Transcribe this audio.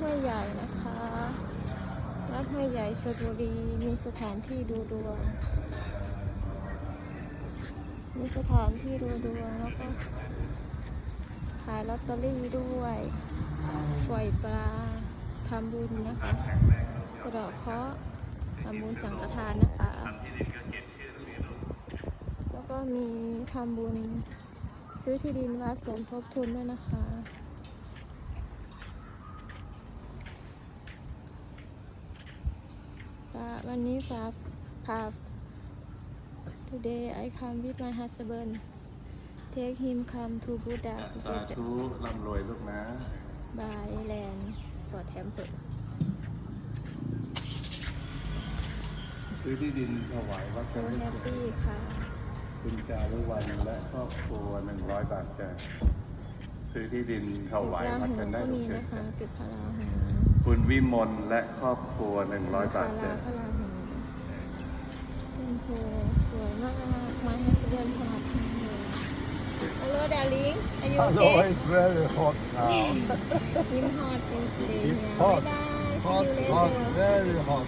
ห้วยใหญ่นะคะ วัดห้วยใหญ่ชลบุรี มีสถานที่ดูดวง มีสถานที่ดูดวงแล้วก็ขายลอตเตอรี่ด้วย ปล่อยปลา ทำบุญนะคะ สะดาะเคราะห์ทำบุญสังฆทานนะคะ แล้วก็มีทำบุญซื้อที่ดินวัดสมทบทุนด้วยนะคะ ป้าวันนี้ฟ้าพา today I come with my husband take him come to Buddha สาธุร่ำรวยลูกนะ by land for temple ซื้อที่ดินถวายวัด so happy ค่ะ คุณจารุวันและครอบครัวหนึ่งร้อยบาทจ้ะซื้อที่ดินถตึกวายราวัดหูกันได้ก็ทุมีกเดือนะนคะตึกพระราหูคุณ วิมลและครอบครัวหนึ่งร้อยบาศาทลาจ้ะพระราหูต้นโพสวยมากไม้ให้เดินผ่านเลย Hello darling are you Hello, okay it's very hot now. Him hot and stay Him here hot. bye bye see hot, you hot, later very hot.